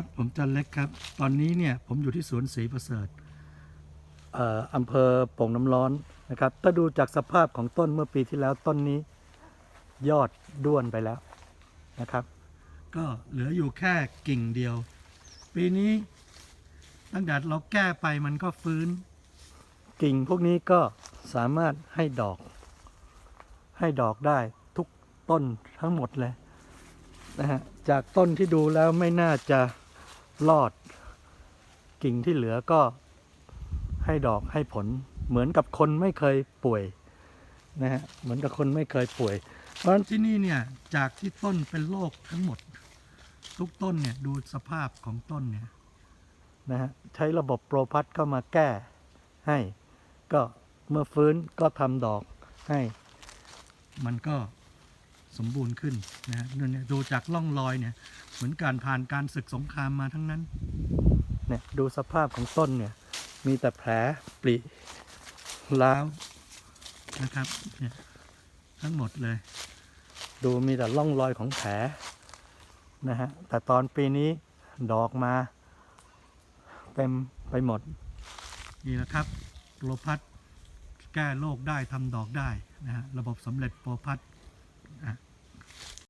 ครับผมจันเล็กครับ ตอนนี้เนี่ยผมอยู่ที่สวนศรีประเสริฐเอ่ออำเภอโป่งน้ำร้อนนะครับ ถ้าดูจากสภาพของต้นเมื่อปีที่แล้วต้นนี้ยอดด้วนไปแล้วนะครับ ก็เหลืออยู่แค่กิ่งเดียว ปีนี้ตั้งแต่เราแก้ไปมันก็ฟื้น กิ่งพวกนี้ก็สามารถให้ดอก ให้ดอกได้ทุกต้นทั้งหมดเลยนะฮะจากต้นที่ดูแล้วไม่น่าจะ รอด กิ่งที่เหลือก็ให้ดอกให้ผล เหมือนกับคนไม่เคยป่วยนะฮะเหมือนกับคนไม่เคยป่วย เพราะฉะนั้นที่นี่เนี่ยจากที่ต้นเป็นโรคทั้งหมด ทุกต้นเนี่ยดูสภาพของต้นเนี่ยนะฮะใช้ระบบโปรพัทเข้ามาแก้ให้ ก็เมื่อฟื้นก็ทำดอกให้ มันก็ สมบูรณ์ขึ้นนะฮะนั่เนี่ยดูจากร่องรอยเนี่ย เหมือนการผ่านการศึกสงครามมาทั้งนั้นเนี่ยดูสภาพของต้นเนี่ย มีแต่แผลปริร้าวนะครับเนี่ยทั้งหมดเลย ดูมีแต่ร่องรอยของแผลนะฮะแต่ตอนปีนี้ดอกมา เต็มไปหมด นี่นะครับโปรพัดแก้โรคได้ทำดอกได้นะฮะระบบสำเร็จโปรพัด